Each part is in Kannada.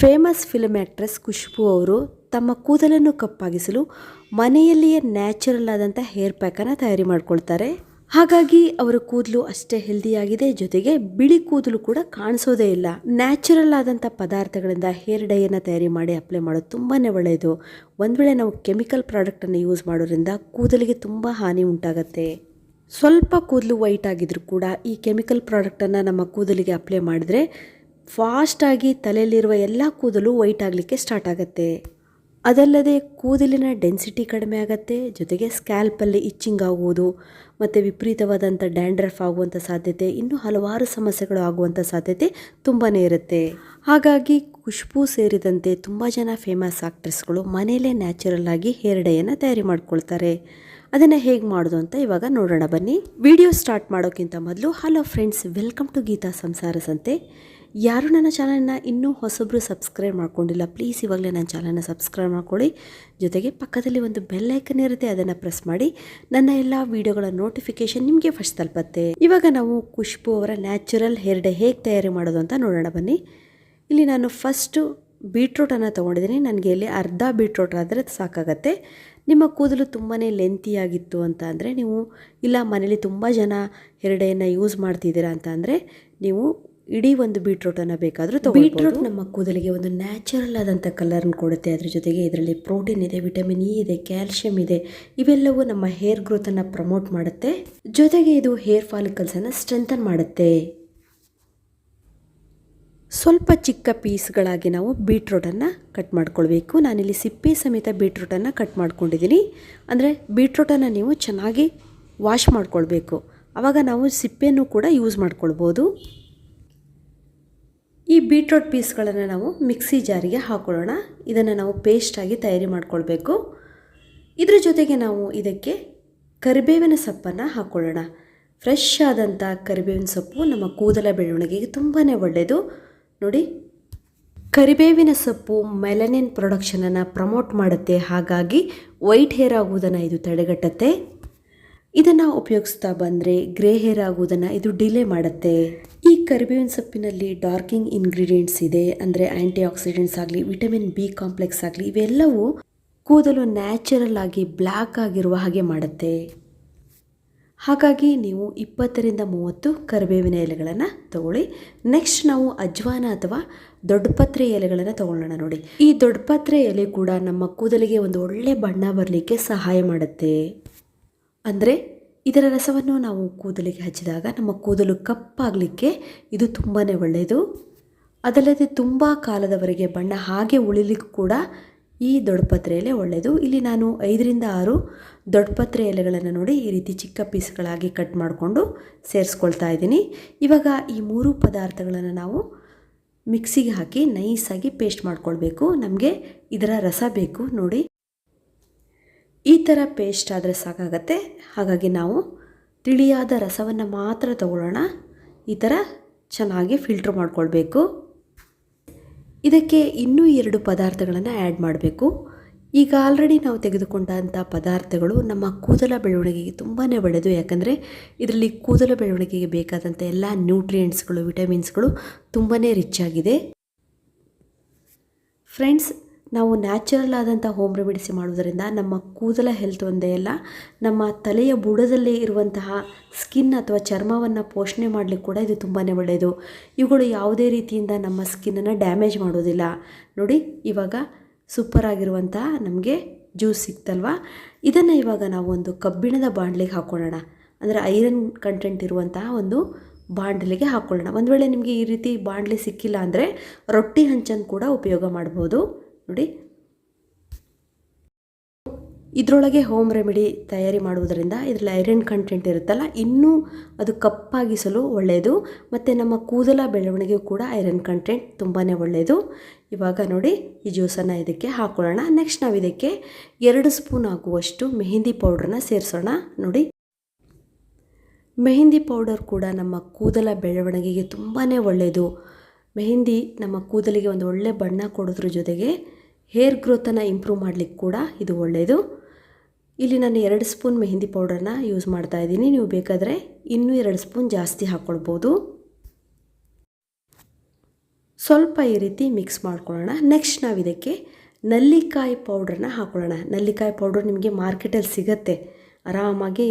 ಫೇಮಸ್ ಫಿಲ್ಮ್ ಆ್ಯಕ್ಟ್ರೆಸ್ ಖುಷ್ಬು ಅವರು ತಮ್ಮ ಕೂದಲನ್ನು ಕಪ್ಪಾಗಿಸಲು ಮನೆಯಲ್ಲಿಯೇ ನ್ಯಾಚುರಲ್ ಆದಂಥ ಹೇರ್ ಪ್ಯಾಕನ್ನು ತಯಾರಿ ಮಾಡ್ಕೊಳ್ತಾರೆ. ಹಾಗಾಗಿ ಅವರ ಕೂದಲು ಅಷ್ಟೇ ಹೆಲ್ದಿಯಾಗಿದೆ ಜೊತೆಗೆ ಬಿಳಿ ಕೂದಲು ಕೂಡ ಕಾಣಿಸೋದೇ ಇಲ್ಲ. ನ್ಯಾಚುರಲ್ ಆದಂಥ ಪದಾರ್ಥಗಳಿಂದ ಹೇರ್ ಡೈಯನ್ನು ತಯಾರಿ ಮಾಡಿ ಅಪ್ಲೈ ಮಾಡೋದು ತುಂಬಾ ಒಳ್ಳೆಯದು. ಒಂದು ವೇಳೆ ನಾವು ಕೆಮಿಕಲ್ ಪ್ರಾಡಕ್ಟನ್ನು ಯೂಸ್ ಮಾಡೋದ್ರಿಂದ ಕೂದಲಿಗೆ ತುಂಬ ಹಾನಿ ಉಂಟಾಗತ್ತೆ. ಸ್ವಲ್ಪ ಕೂದಲು ವೈಟ್ ಆಗಿದ್ರೂ ಕೂಡ ಈ ಕೆಮಿಕಲ್ ಪ್ರಾಡಕ್ಟನ್ನು ನಮ್ಮ ಕೂದಲಿಗೆ ಅಪ್ಲೈ ಮಾಡಿದ್ರೆ ಫಾಸ್ಟಾಗಿ ತಲೆಯಲ್ಲಿರುವ ಎಲ್ಲ ಕೂದಲು ವೈಟ್ ಆಗಲಿಕ್ಕೆ ಸ್ಟಾರ್ಟ್ ಆಗುತ್ತೆ. ಅದಲ್ಲದೆ ಕೂದಲಿನ ಡೆನ್ಸಿಟಿ ಕಡಿಮೆ ಆಗುತ್ತೆ, ಜೊತೆಗೆ ಸ್ಕ್ಯಾಲ್ಪಲ್ಲಿ ಇಚ್ಚಿಂಗ್ ಆಗುವುದು, ಮತ್ತು ವಿಪರೀತವಾದಂಥ ಡ್ಯಾಂಡ್ರಫ್ ಆಗುವಂಥ ಸಾಧ್ಯತೆ, ಇನ್ನೂ ಹಲವಾರು ಸಮಸ್ಯೆಗಳು ಆಗುವಂಥ ಸಾಧ್ಯತೆ ತುಂಬಾ ಇರುತ್ತೆ. ಹಾಗಾಗಿ ಖುಷ್ಬು ಸೇರಿದಂತೆ ತುಂಬ ಜನ ಫೇಮಸ್ ಆಕ್ಟ್ರೆಸ್ಗಳು ಮನೆಯಲ್ಲೇ ನ್ಯಾಚುರಲ್ ಆಗಿ ಹೇರ್ ಡೈಯನ್ನು ತಯಾರಿ ಮಾಡ್ಕೊಳ್ತಾರೆ. ಅದನ್ನು ಹೇಗೆ ಮಾಡೋದು ಅಂತ ಇವಾಗ ನೋಡೋಣ ಬನ್ನಿ. ವಿಡಿಯೋ ಸ್ಟಾರ್ಟ್ ಮಾಡೋಕ್ಕಿಂತ ಮೊದಲು hello friends welcome to Geetha Samsara Sante ಯಾರು ನನ್ನ ಚಾನಲ್ನ ಇನ್ನೂ ಹೊಸಬ್ರು ಸಬ್ಸ್ಕ್ರೈಬ್ ಮಾಡ್ಕೊಂಡಿಲ್ಲ, ಪ್ಲೀಸ್ ಇವಾಗಲೇ ನನ್ನ ಚಾನಲ್ನ ಸಬ್ಸ್ಕ್ರೈಬ್ ಮಾಡ್ಕೊಳ್ಳಿ. ಜೊತೆಗೆ ಪಕ್ಕದಲ್ಲಿ ಒಂದು ಬೆಲ್ ಇರುತ್ತೆ, ಅದನ್ನು ಪ್ರೆಸ್ ಮಾಡಿ. ನನ್ನ ಎಲ್ಲ ವಿಡಿಯೋಗಳ ನೋಟಿಫಿಕೇಶನ್ ನಿಮಗೆ ಫಸ್ಟ್ ತಲುಪತ್ತೆ. ಇವಾಗ ನಾವು ಖುಷ್ಬು ಅವರ ನ್ಯಾಚುರಲ್ ಹೇರ್ ಡೇ ಹೇಗೆ ತಯಾರಿ ಮಾಡೋದು ಅಂತ ನೋಡೋಣ ಬನ್ನಿ. ಇಲ್ಲಿ ನಾನು ಫಸ್ಟು ಬೀಟ್ರೂಟನ್ನು ತೊಗೊಂಡಿದ್ದೀನಿ. ನನಗೆ ಇಲ್ಲಿ ಅರ್ಧ ಬೀಟ್ರೂಟ್ ಆದರೆ ಸಾಕಾಗತ್ತೆ. ನಿಮ್ಮ ಕೂದಲು ತುಂಬಾ ಲೆಂತಿಯಾಗಿತ್ತು ಅಂತ ಅಂದರೆ ನೀವು, ಇಲ್ಲ ಮನೇಲಿ ತುಂಬ ಜನ ಹೆರಡೆಯನ್ನು ಯೂಸ್ ಮಾಡ್ತಿದ್ದೀರಾ ಅಂತ ಅಂದರೆ, ನೀವು ಇಡೀ ಒಂದು ಬೀಟ್ರೂಟನ್ನು ಬೇಕಾದರೂ ಬೀಟ್ರೂಟ್ ನಮ್ಮ ಕೂದಲಿಗೆ ಒಂದು ನ್ಯಾಚುರಲ್ ಆದಂಥ ಕಲರ್ನ ಕೊಡುತ್ತೆ. ಅದ್ರ ಜೊತೆಗೆ ಇದರಲ್ಲಿ ಪ್ರೋಟೀನ್ ಇದೆ ವಿಟಮಿನ್ ಇ ಇದೆ ಕ್ಯಾಲ್ಶಿಯಂ ಇದೆ. ಇವೆಲ್ಲವೂ ನಮ್ಮ ಹೇರ್ ಗ್ರೋತನ್ನು ಪ್ರಮೋಟ್ ಮಾಡುತ್ತೆ. ಜೊತೆಗೆ ಇದು ಹೇರ್ ಫಾಲಿಕಲ್ಸನ್ನು ಸ್ಟ್ರೆಂಥನ್ ಮಾಡುತ್ತೆ. ಸ್ವಲ್ಪ ಚಿಕ್ಕ ಪೀಸ್ಗಳಾಗಿ ನಾವು ಬೀಟ್ರೂಟನ್ನು ಕಟ್ ಮಾಡ್ಕೊಳ್ಬೇಕು. ನಾನಿಲ್ಲಿ ಸಿಪ್ಪೆ ಸಮೇತ ಬೀಟ್ರೂಟನ್ನು ಕಟ್ ಮಾಡ್ಕೊಂಡಿದ್ದೀನಿ ಅಂದರೆ ಬೀಟ್ರೂಟನ್ನು ನೀವು ಚೆನ್ನಾಗಿ ವಾಶ್ ಮಾಡ್ಕೊಳ್ಬೇಕು. ಆವಾಗ ನಾವು ಸಿಪ್ಪೆಯನ್ನು ಕೂಡ ಯೂಸ್ ಮಾಡ್ಕೊಳ್ಬೋದು. ಈ ಬೀಟ್ರೂಟ್ ಪೀಸ್ಗಳನ್ನು ನಾವು ಮಿಕ್ಸಿ ಜಾರಿಗೆ ಹಾಕೊಳ್ಳೋಣ ಇದನ್ನು ನಾವು ಪೇಸ್ಟಾಗಿ ತಯಾರಿ ಮಾಡಿಕೊಳ್ಬೇಕು. ಇದರ ಜೊತೆಗೆ ನಾವು ಇದಕ್ಕೆ ಕರಿಬೇವಿನ ಸೊಪ್ಪನ್ನು ಹಾಕ್ಕೊಳ್ಳೋಣ ಫ್ರೆಶ್ ಆದಂಥ ಕರಿಬೇವಿನ ಸೊಪ್ಪು ನಮ್ಮ ಕೂದಲ ಬೆಳವಣಿಗೆಗೆ ತುಂಬಾ ಒಳ್ಳೆಯದು ನೋಡಿ, ಕರಿಬೇವಿನ ಸೊಪ್ಪು ಮೆಲನಿನ್ ಪ್ರೊಡಕ್ಷನನ್ನು ಪ್ರಮೋಟ್ ಮಾಡುತ್ತೆ. ಹಾಗಾಗಿ ವೈಟ್ ಹೇರ್ ಆಗುವುದನ್ನು ಇದು ತಡೆಗಟ್ಟುತ್ತೆ. ಇದನ್ನು ಉಪಯೋಗಿಸ್ತಾ ಬಂದರೆ ಗ್ರೇ ಹೇರ್ ಆಗುವುದನ್ನು ಇದು ಡಿಲೇ ಮಾಡುತ್ತೆ. ಈ ಕರಿಬೇವಿನ ಸೊಪ್ಪಿನಲ್ಲಿ ಡಾರ್ಕಿಂಗ್ ಇಂಗ್ರೀಡಿಯೆಂಟ್ಸ್ ಇದೆ, ಅಂದರೆ ಆ್ಯಂಟಿ ಆಕ್ಸಿಡೆಂಟ್ಸ್ ಆಗಲಿ, ವಿಟಮಿನ್ ಬಿ ಕಾಂಪ್ಲೆಕ್ಸ್ ಆಗಲಿ, ಇವೆಲ್ಲವೂ ಕೂದಲು ನ್ಯಾಚುರಲ್ ಆಗಿ ಬ್ಲ್ಯಾಕ್ ಆಗಿರುವ ಹಾಗೆ ಮಾಡುತ್ತೆ. ಹಾಗಾಗಿ ನೀವು ಇಪ್ಪತ್ತರಿಂದ ಮೂವತ್ತು ಕರಿಬೇವಿನ ಎಲೆಗಳನ್ನು ತಗೊಳ್ಳಿ. ನೆಕ್ಸ್ಟ್ ನಾವು ಅಜ್ವಾನ ಅಥವಾ ದೊಡ್ಡಪತ್ರೆ ಎಲೆಗಳನ್ನು ತಗೊಳ್ಳೋಣ ನೋಡಿ. ಈ ದೊಡ್ಡಪತ್ರೆ ಎಲೆ ಕೂಡ ನಮ್ಮ ಕೂದಲಿಗೆ ಒಂದು ಒಳ್ಳೆ ಬಣ್ಣ ಬರಲಿಕ್ಕೆ ಸಹಾಯ ಮಾಡುತ್ತೆ. ಅಂದರೆ ಇದರ ರಸವನ್ನು ನಾವು ಕೂದಲಿಗೆ ಹಚ್ಚಿದಾಗ ನಮ್ಮ ಕೂದಲು ಕಪ್ಪಾಗಲಿಕ್ಕೆ ಇದು ತುಂಬಾ ಒಳ್ಳೆಯದು. ಅದಲ್ಲದೆ ತುಂಬ ಕಾಲದವರೆಗೆ ಬಣ್ಣ ಹಾಗೆ ಉಳಿಲಿಕ್ಕೂ ಕೂಡ ಈ ದೊಡ್ಡಪತ್ರೆ ಎಲೆ ಒಳ್ಳೆಯದು. ಇಲ್ಲಿ ನಾನು ಐದರಿಂದ ಆರು ದೊಡ್ಡಪತ್ರೆ ಎಲೆಗಳನ್ನು ನೋಡಿ ಈ ರೀತಿ ಚಿಕ್ಕ ಪೀಸ್ಗಳಾಗಿ ಕಟ್ ಮಾಡಿಕೊಂಡು ಸೇರಿಸ್ಕೊಳ್ತಾ ಇದ್ದೀನಿ. ಇವಾಗ ಈ ಮೂರು ಪದಾರ್ಥಗಳನ್ನು ನಾವು ಮಿಕ್ಸಿಗೆ ಹಾಕಿ ನೈಸಾಗಿ ಪೇಸ್ಟ್ ಮಾಡಿಕೊಳ್ಬೇಕು. ನಮಗೆ ಇದರ ರಸ ಬೇಕು ನೋಡಿ. ಈ ಥರ ಪೇಸ್ಟ್ ಆದರೆ ಸಾಕಾಗತ್ತೆ. ಹಾಗಾಗಿ ನಾವು ತಿಳಿಯಾದ ರಸವನ್ನು ಮಾತ್ರ ತಗೊಳ್ಳೋಣ. ಈ ಥರ ಚೆನ್ನಾಗಿ ಫಿಲ್ಟ್ರ್ ಮಾಡಿಕೊಳ್ಬೇಕು. ಇದಕ್ಕೆ ಇನ್ನೂ ಎರಡು ಪದಾರ್ಥಗಳನ್ನು ಆ್ಯಡ್ ಮಾಡಬೇಕು. ಈಗ ಆಲ್ರೆಡಿ ನಾವು ತೆಗೆದುಕೊಂಡಂಥ ಪದಾರ್ಥಗಳು ನಮ್ಮ ಕೂದಲ ಬೆಳವಣಿಗೆಗೆ ತುಂಬಾ ಒಳ್ಳೆಯದು. ಯಾಕಂದರೆ ಇದರಲ್ಲಿ ಕೂದಲ ಬೆಳವಣಿಗೆಗೆ ಬೇಕಾದಂಥ ಎಲ್ಲ ನ್ಯೂಟ್ರಿಯೆಂಟ್ಸ್ಗಳು ವಿಟಮಿನ್ಸ್ಗಳು ತುಂಬಾ ರಿಚ್ ಆಗಿದೆ. ಫ್ರೆಂಡ್ಸ್ ನಾವು ನ್ಯಾಚುರಲ್ ಆದಂಥ ಹೋಮ್ ರೆಮಿಡಿಸಿ ಮಾಡೋದರಿಂದ ನಮ್ಮ ಕೂದಲ ಹೆಲ್ತ್ ಒಂದೇ ಅಲ್ಲ, ನಮ್ಮ ತಲೆಯ ಬುಡದಲ್ಲಿ ಇರುವಂತಹ ಸ್ಕಿನ್ ಅಥವಾ ಚರ್ಮವನ್ನು ಪೋಷಣೆ ಮಾಡಲಿಕ್ಕೆ ಕೂಡ ಇದು ತುಂಬಾ ಒಳ್ಳೆಯದು. ಇವುಗಳು ಯಾವುದೇ ರೀತಿಯಿಂದ ನಮ್ಮ ಸ್ಕಿನ್ನನ್ನು ಡ್ಯಾಮೇಜ್ ಮಾಡೋದಿಲ್ಲ ನೋಡಿ, ಇವಾಗ ಸೂಪರ್ ಆಗಿರುವಂತಹ ನಮಗೆ ಜ್ಯೂಸ್ ಸಿಕ್ತಲ್ವಾ? ಇದನ್ನು ಇವಾಗ ನಾವು ಒಂದು ಕಬ್ಬಿಣದ ಬಾಣಲಿಗೆ ಹಾಕ್ಕೊಳ್ಳೋಣ ಅಂದರೆ ಐರನ್ ಕಂಟೆಂಟ್ ಇರುವಂತಹ ಒಂದು ಬಾಂಡ್ಲಿಗೆ ಹಾಕ್ಕೊಳ್ಳೋಣ ಒಂದು ವೇಳೆ ನಿಮಗೆ ಈ ರೀತಿ ಬಾಂಡ್ಲಿ ಸಿಕ್ಕಿಲ್ಲ ಅಂದರೆ ರೊಟ್ಟಿ ಹಂಚನ್ನು ಕೂಡ ಉಪಯೋಗ ಮಾಡ್ಬೋದು. ನೋಡಿ. ಇದರೊಳಗೆ ಹೋಮ್ ರೆಮಿಡಿ ತಯಾರಿ ಮಾಡುವುದರಿಂದ ಇದರಲ್ಲಿ ಐರನ್ ಕಂಟೆಂಟ್ ಇರುತ್ತಲ್ಲ, ಇನ್ನೂ ಅದು ಕಪ್ಪಾಗಿಸಲು ಒಳ್ಳೆಯದು. ಮತ್ತು ನಮ್ಮ ಕೂದಲ ಬೆಳವಣಿಗೆ ಕೂಡ ಐರನ್ ಕಂಟೆಂಟ್ ತುಂಬಾ ಒಳ್ಳೆಯದು. ಇವಾಗ ನೋಡಿ, ಈ ಜ್ಯೂಸನ್ನು ಇದಕ್ಕೆ ಹಾಕೊಳ್ಳೋಣ. ನೆಕ್ಸ್ಟ್ ನಾವು ಇದಕ್ಕೆ ಎರಡು ಸ್ಪೂನ್ ಆಗುವಷ್ಟು ಮೆಹಂದಿ ಪೌಡ್ರನ್ನ ಸೇರಿಸೋಣ. ನೋಡಿ. ಮೆಹಂದಿ ಪೌಡರ್ ಕೂಡ ನಮ್ಮ ಕೂದಲ ಬೆಳವಣಿಗೆಗೆ ತುಂಬಾ ಒಳ್ಳೆಯದು. ಮೆಹಂದಿ ನಮ್ಮ ಕೂದಲಿಗೆ ಒಂದು ಒಳ್ಳೆ ಬಣ್ಣ ಕೊಡೋದ್ರ ಜೊತೆಗೆ ಹೇರ್ ಗ್ರೋತನ್ನು ಇಂಪ್ರೂವ್ ಮಾಡಲಿಕ್ಕೆ ಕೂಡ ಇದು ಒಳ್ಳೆಯದು ಇಲ್ಲಿ ನಾನು ಎರಡು ಸ್ಪೂನ್ ಮೆಹಂದಿ ಪೌಡರ್ನ ಯೂಸ್ ಮಾಡ್ತಾ ಇದ್ದೀನಿ. ನೀವು ಬೇಕಾದರೆ ಇನ್ನೂ ಎರಡು ಸ್ಪೂನ್ ಜಾಸ್ತಿ ಹಾಕ್ಕೊಳ್ಬೋದು ಸ್ವಲ್ಪ ಈ ರೀತಿ ಮಿಕ್ಸ್ ಮಾಡ್ಕೊಳ್ಳೋಣ. ನೆಕ್ಸ್ಟ್ ನಾವು ಇದಕ್ಕೆ ನಲ್ಲಿಕಾಯಿ ಪೌಡ್ರನ್ನ ಹಾಕ್ಕೊಳ್ಳೋಣ ನಲ್ಲಿಕಾಯಿ ಪೌಡ್ರ್ ನಿಮಗೆ ಮಾರ್ಕೆಟಲ್ಲಿ ಸಿಗತ್ತೆ. ಆರಾಮಾಗಿ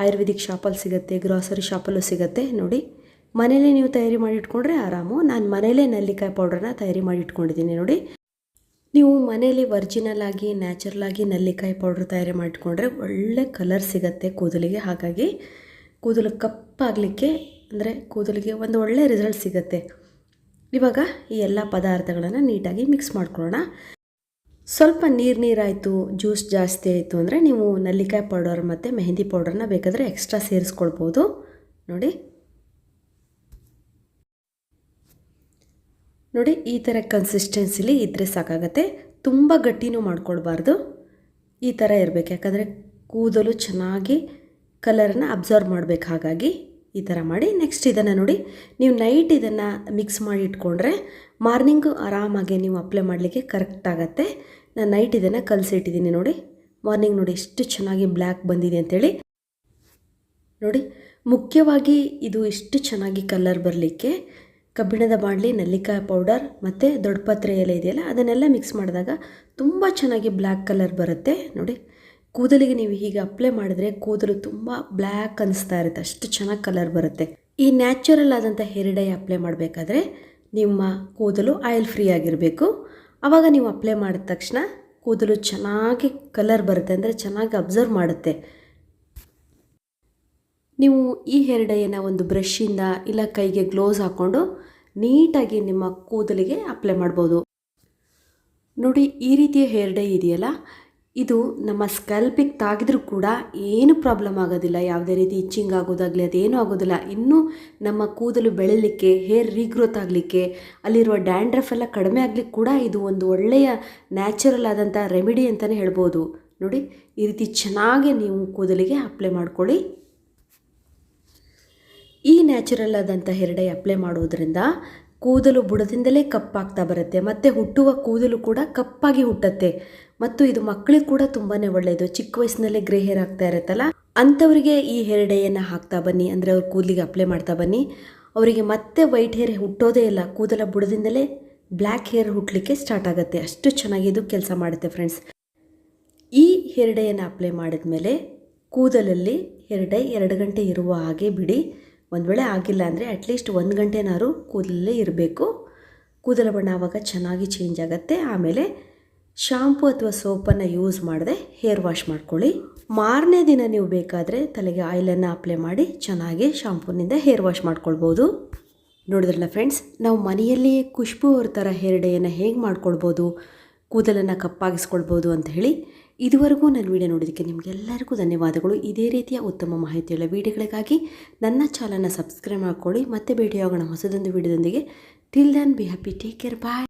ಆಯುರ್ವೇದಿಕ್ ಶಾಪಲ್ಲಿ ಸಿಗುತ್ತೆ, ಗ್ರಾಸರಿ ಶಾಪಲ್ಲೂ ಸಿಗುತ್ತೆ. ನೋಡಿ, ಮನೇಲೇ ನೀವು ತಯಾರಿ ಮಾಡಿ ಇಟ್ಕೊಂಡ್ರೆ ಆರಾಮು. ನಾನು ಮನೇಲೇ ನಲ್ಲಿಕಾಯಿ ಪೌಡ್ರನ್ನ ತಯಾರಿ ಮಾಡಿ ಇಟ್ಕೊಂಡಿದ್ದೀನಿ. ನೋಡಿ ನೀವು ಮನೇಲಿ ಒರ್ಜಿನಲ್ ಆಗಿ ನ್ಯಾಚುರಲ್ ಆಗಿ ನಲ್ಲಿಕಾಯಿ ಪೌಡ್ರ್ ತಯಾರಿ ಮಾಡಿಕೊಂಡ್ರೆ ಒಳ್ಳೆ ಕಲರ್ ಸಿಗುತ್ತೆ ಕೂದಲಿಗೆ. ಹಾಗಾಗಿ ಕೂದಲು ಕಪ್ಪಾಗಲಿಕ್ಕೆ ಅಂದರೆ ಕೂದಲಿಗೆ ಒಂದು ಒಳ್ಳೆ ರಿಸಲ್ಟ್ ಸಿಗುತ್ತೆ. ಇವಾಗ ಈ ಎಲ್ಲ ಪದಾರ್ಥಗಳನ್ನು ನೀಟಾಗಿ ಮಿಕ್ಸ್ ಮಾಡ್ಕೊಳ್ಳೋಣ. ಸ್ವಲ್ಪ ನೀರು ನೀರಾಯಿತು ಜ್ಯೂಸ್ ಜಾಸ್ತಿ ಆಯಿತು ಅಂದರೆ ನೀವು ನಲ್ಲಿಕಾಯಿ ಪೌಡರ್ ಮತ್ತು ಮೆಹಂದಿ ಪೌಡರ್ನ ಬೇಕಾದರೆ ಎಕ್ಸ್ಟ್ರಾ ಸೇರಿಸ್ಕೊಳ್ಬೋದು. ನೋಡಿ. ನೋಡಿ, ಈ ಥರ ಕನ್ಸಿಸ್ಟೆನ್ಸಿಲಿ ಇದ್ದರೆ ಸಾಕಾಗತ್ತೆ. ತುಂಬ ಗಟ್ಟಿನೂ ಮಾಡ್ಕೊಳ್ಬಾರ್ದು ಈ ಥರ ಇರಬೇಕು. ಯಾಕಂದರೆ ಕೂದಲು ಚೆನ್ನಾಗಿ ಕಲರನ್ನು ಅಬ್ಸರ್ವ್ ಮಾಡಬೇಕು. ಹಾಗಾಗಿ ಈ ಥರ ಮಾಡಿ ನೆಕ್ಸ್ಟ್ ಇದನ್ನು ನೋಡಿ, ನೀವು ನೈಟ್ ಇದನ್ನು ಮಿಕ್ಸ್ ಮಾಡಿ ಇಟ್ಕೊಂಡ್ರೆ ಮಾರ್ನಿಂಗು ಆರಾಮಾಗಿ ನೀವು ಅಪ್ಲೈ ಮಾಡಲಿಕ್ಕೆ ಕರೆಕ್ಟ್ ಆಗುತ್ತೆ. ನಾನು ನೈಟ್ ಇದನ್ನು ಕಲಸಿಟ್ಟಿದ್ದೀನಿ ನೋಡಿ. ಮಾರ್ನಿಂಗ್ ನೋಡಿ ಎಷ್ಟು ಚೆನ್ನಾಗಿ ಬ್ಲ್ಯಾಕ್ ಬಂದಿದೆ ಅಂಥೇಳಿ ನೋಡಿ, ಮುಖ್ಯವಾಗಿ ಇದು ಎಷ್ಟು ಚೆನ್ನಾಗಿ ಕಲರ್ ಬರಲಿಕ್ಕೆ ಕಬ್ಬಿಣದ ಬಾಣಲಿ, ನೆಲ್ಲಿಕಾಯಿ ಪೌಡರ್ ಮತ್ತು ದೊಡ್ಡಪತ್ರೆ ಎಲೆ ಇದೆಯಲ್ಲ, ಅದನ್ನೆಲ್ಲ ಮಿಕ್ಸ್ ಮಾಡಿದಾಗ ತುಂಬ ಚೆನ್ನಾಗಿ ಬ್ಲ್ಯಾಕ್ ಕಲರ್ ಬರುತ್ತೆ. ನೋಡಿ, ಕೂದಲಿಗೆ ನೀವು ಹೀಗೆ ಅಪ್ಲೈ ಮಾಡಿದ್ರೆ ಕೂದಲು ತುಂಬ ಬ್ಲ್ಯಾಕ್ ಅನಿಸ್ತಾ ಇರುತ್ತೆ, ಅಷ್ಟು ಚೆನ್ನಾಗಿ ಕಲರ್ ಬರುತ್ತೆ. ಈ ನ್ಯಾಚುರಲ್ ಆದಂಥ ಹೇರ್ ಡೈ ಅಪ್ಲೈ ಮಾಡಬೇಕಾದ್ರೆ ನಿಮ್ಮ ಕೂದಲು ಆಯಿಲ್ ಫ್ರೀ ಆಗಿರಬೇಕು. ಆವಾಗ ನೀವು ಅಪ್ಲೈ ಮಾಡಿದ ತಕ್ಷಣ ಕೂದಲು ಚೆನ್ನಾಗಿ ಕಲರ್ ಬರುತ್ತೆ, ಅಂದರೆ ಚೆನ್ನಾಗಿ ಅಬ್ಸರ್ವ್ ಮಾಡುತ್ತೆ. ನೀವು ಈ ಹೇರ್ ಡೈಯನ್ನು ಒಂದು ಬ್ರಷಿಂದ ಇಲ್ಲ ಕೈಗೆ ಗ್ಲೋಸ್ ಹಾಕ್ಕೊಂಡು ನೀಟಾಗಿ ನಿಮ್ಮ ಕೂದಲಿಗೆ ಅಪ್ಲೈ ಮಾಡ್ಬೋದು. ನೋಡಿ, ಈ ರೀತಿಯ ಹೇರ್ ಡೈ ಇದೆಯಲ್ಲ? ಇದು ನಮ್ಮ ಸ್ಕಲ್ಪಿಗೆ ತಾಗಿದ್ರೂ ಕೂಡ ಏನು ಪ್ರಾಬ್ಲಮ್ ಆಗೋದಿಲ್ಲ. ಯಾವುದೇ ರೀತಿ ಇಚ್ಚಿಂಗ್ ಆಗೋದಾಗಲಿ, ಅದೇನೂ ಆಗೋದಿಲ್ಲ. ಇನ್ನೂ ನಮ್ಮ ಕೂದಲು ಬೆಳೀಲಿಕ್ಕೆ ಹೇರ್ ರೀಗ್ರೋತ್ ಆಗಲಿಕ್ಕೆ, ಅಲ್ಲಿರುವ ಡ್ಯಾಂಡ್ರಫ್ ಎಲ್ಲ ಕಡಿಮೆ ಆಗಲಿಕ್ಕೆ ಕೂಡ ಇದು ಒಂದು ಒಳ್ಳೆಯ ನ್ಯಾಚುರಲ್ ಆದಂಥ ರೆಮಿಡಿ ಅಂತಲೇ ಹೇಳ್ಬೋದು. ನೋಡಿ, ಈ ರೀತಿ ಚೆನ್ನಾಗಿ ನೀವು ಕೂದಲಿಗೆ ಅಪ್ಲೈ ಮಾಡ್ಕೊಳ್ಳಿ. ಈ ನ್ಯಾಚುರಲ್ ಆದಂಥ ಹೆರಡೈ ಅಪ್ಲೈ ಮಾಡೋದ್ರಿಂದ ಕೂದಲು ಬುಡದಿಂದಲೇ ಕಪ್ಪಾಗ್ತಾ ಬರುತ್ತೆ, ಮತ್ತು ಹುಟ್ಟುವ ಕೂದಲು ಕೂಡ ಕಪ್ಪಾಗಿ ಹುಟ್ಟುತ್ತೆ. ಮತ್ತು ಇದು ಮಕ್ಕಳಿಗೆ ಕೂಡ ತುಂಬಾ ಒಳ್ಳೆಯದು ಚಿಕ್ಕ ವಯಸ್ಸಿನಲ್ಲೇ ಗ್ರೇ ಹೇರ್ ಆಗ್ತಾ ಇರುತ್ತಲ್ಲ, ಅಂಥವರಿಗೆ ಈ ಹೆರಡೆಯನ್ನು ಡೈಯನ್ನು ಹಾಕ್ತಾ ಬನ್ನಿ, ಅಂದರೆ ಅವ್ರ ಕೂದಲಿಗೆ ಅಪ್ಲೈ ಮಾಡ್ತಾ ಬನ್ನಿ. ಅವರಿಗೆ ಮತ್ತೆ ವೈಟ್ ಹೇರ್ ಹುಟ್ಟೋದೇ ಇಲ್ಲ, ಕೂದಲ ಬುಡದಿಂದಲೇ ಬ್ಲ್ಯಾಕ್ ಹೇರ್ ಹುಟ್ಟಲಿಕ್ಕೆ ಸ್ಟಾರ್ಟ್ ಆಗುತ್ತೆ. ಅಷ್ಟು ಚೆನ್ನಾಗಿ ಇದು ಕೆಲಸ ಮಾಡುತ್ತೆ ಫ್ರೆಂಡ್ಸ್ ಈ ಹೆರಡೆಯನ್ನು ಡೈಯನ್ನು ಅಪ್ಲೈ ಮಾಡಿದ ಮೇಲೆ ಕೂದಲಲ್ಲಿ ಹೇರ್ ಡೈ ಎರಡು ಗಂಟೆ ಇರುವ ಹಾಗೆ ಬಿಡಿ. ಒಂದು ವೇಳೆ ಆಗಿಲ್ಲ ಅಂದರೆ ಅಟ್ಲೀಸ್ಟ್ ಒಂದು ಗಂಟೆನಾರು ಕೂದಲಲ್ಲೇ ಇರಬೇಕು. ಕೂದಲ ಬಣ್ಣ ಆವಾಗ ಚೆನ್ನಾಗಿ ಚೇಂಜ್ ಆಗುತ್ತೆ. ಆಮೇಲೆ ಶಾಂಪು ಅಥವಾ ಸೋಪನ್ನು ಯೂಸ್ ಮಾಡದೆ ಹೇರ್ ವಾಶ್ ಮಾಡ್ಕೊಳ್ಳಿ. ಮಾರನೇ ದಿನ ನೀವು ಬೇಕಾದರೆ ತಲೆಗೆ ಆಯಿಲನ್ನು ಅಪ್ಲೈ ಮಾಡಿ ಚೆನ್ನಾಗಿ ಶಾಂಪೂನಿಂದ ಹೇರ್ ವಾಶ್ ಮಾಡ್ಕೊಳ್ಬೋದು. ನೋಡಿದ್ರಲ್ಲ ಫ್ರೆಂಡ್ಸ್ ನಾವು ಮನೆಯಲ್ಲಿಯೇ ಖುಷ್ಬು ಅವ್ರ ಥರ ಹೇರ್ ಡೇಯನ್ನು ಹೇಗೆ ಮಾಡ್ಕೊಳ್ಬೋದು? ಕೂದಲನ್ನು ಕಪ್ಪಾಗಿಸ್ಕೊಳ್ಬೋದು ಅಂತ ಹೇಳಿ ಇದುವರೆಗೂ ನನ್ನ ವಿಡಿಯೋ ನೋಡೋದಕ್ಕೆ ನಿಮಗೆಲ್ಲರಿಗೂ ಧನ್ಯವಾದಗಳು. ಇದೇ ರೀತಿಯ ಉತ್ತಮ ಮಾಹಿತಿಯುಳ್ಳ ವಿಡಿಯೋಗಳಿಗಾಗಿ ನನ್ನ ಚಾನಲ್ನ ಸಬ್ಸ್ಕ್ರೈಬ್ ಮಾಡ್ಕೊಳ್ಳಿ. ಮತ್ತೆ ಭೇಟಿಯಾಗೋಣ ಹೊಸದೊಂದು ವಿಡಿಯೋದೊಂದಿಗೆ. Till then be happy. Take care. Bye.